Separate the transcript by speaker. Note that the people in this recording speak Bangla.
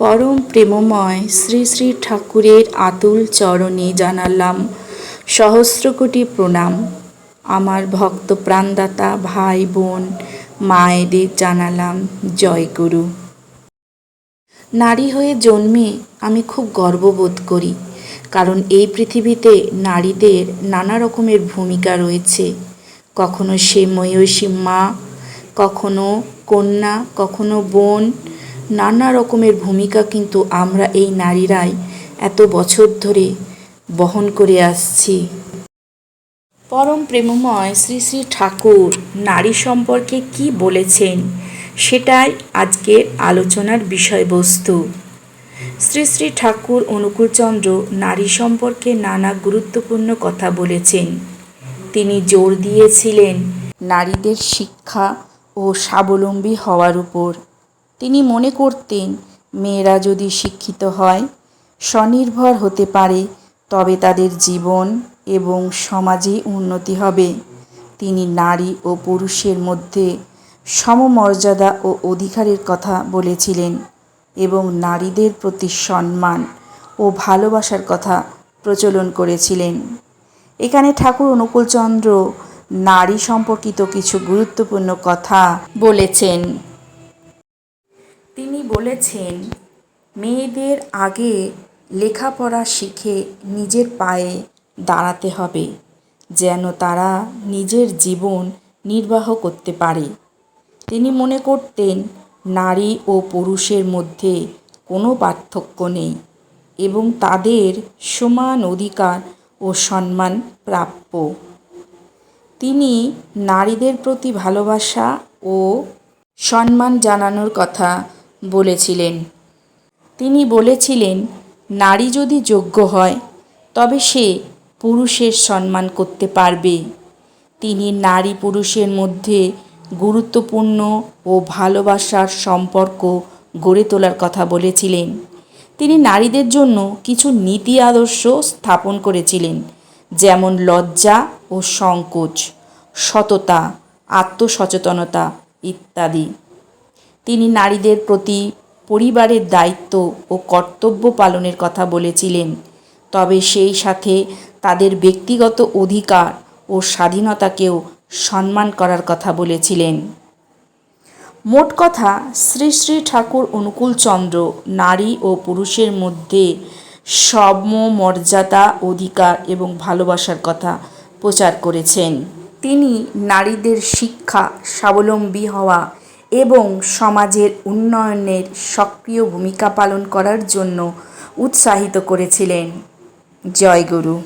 Speaker 1: পরম প্রেমময় শ্রী শ্রী ঠাকুরের আতুল চরণে জানালাম সহস্র কোটি প্রণাম। আমার ভক্ত প্রাণদাতা ভাই বোন, মায়েদের জানালাম, জয় গুরু। নারী হয়ে জন্মে আমি খুব গর্ববোধ করি, কারণ এই পৃথিবীতে নারীদের নানা রকমের ভূমিকা রয়েছে। কখনো সে ময়ূষী মা, কখনো কন্যা, কখনো বোন নানা রকমের ভূমিকা কিন্তু আমরা এই নারীরাই এত বছর ধরে বহন করে আসছি। পরম প্রেমময় শ্রী শ্রী ঠাকুর নারী সম্পর্কে কি বলেছেন সেটাই আজকের আলোচনার বিষয়বস্তু। শ্রী শ্রী ঠাকুর অনুকূলচন্দ্র নারী সম্পর্কে নানা গুরুত্বপূর্ণ কথা বলেছেন। তিনি জোর দিয়েছিলেন নারীদের শিক্ষা ও স্বাবলম্বী হওয়ার উপর। তিনি মনে করতেন, মেয়েরা যদি শিক্ষিত হয়, স্বনির্ভর হতে পারে, তবে তাদের জীবন এবং সমাজে উন্নতি হবে। তিনি নারী ও পুরুষের মধ্যে সমমর্যাদা ও অধিকারের কথা বলেছিলেন এবং নারীদের প্রতি সম্মান ও ভালোবাসার কথা প্রচলন করেছিলেন। এখানে ঠাকুর অনুকূলচন্দ্র নারী সম্পর্কিত কিছু গুরুত্বপূর্ণ কথা বলেছেন। তিনি বলেছেন, মেয়েদের আগে লেখাপড়া শিখে নিজের পায়ে দাঁড়াতে হবে, যেন তারা নিজের জীবন নির্বাহ করতে পারে। তিনি মনে করতেন, নারী ও পুরুষের মধ্যে কোনো পার্থক্য নেই এবং তাদের সমান অধিকার ও সম্মান প্রাপ্য। তিনি নারীদের প্রতি ভালোবাসা ও সম্মান জানানোর কথা বলেছিলেন। তিনি বলেছিলেন, নারী যদি যোগ্য হয়, তবে সে পুরুষের সম্মান করতে পারবে। তিনি নারী পুরুষের মধ্যে গুরুত্বপূর্ণ ও ভালোবাসার সম্পর্ক গড়ে তোলার কথা বলেছিলেন। তিনি নারীদের জন্য কিছু নীতি আদর্শ স্থাপন করেছিলেন, যেমন লজ্জা ও সংকোচ, সততা, আত্মসচেতনতা ইত্যাদি। তিনি নারীদের প্রতি পরিবারের দায়িত্ব ও কর্তব্য পালনের কথা বলেছিলেন। তবে সেই সাথে তাদের ব্যক্তিগত অধিকার ও স্বাধীনতাকেও সম্মান করার কথা বলেছিলেন। মোট কথা, শ্রী শ্রী ঠাকুর অনুকূলচন্দ্র নারী ও পুরুষের মধ্যে সমমর্যাদা অধিকার এবং ভালোবাসার কথা প্রচার করেছেন। তিনি নারীদের শিক্ষা স্বাবলম্বী হওয়া এবং সমাজের উন্নয়নের সক্রিয় ভূমিকা পালন করার জন্য উৎসাহিত করেছিলেন। জয় গুরু।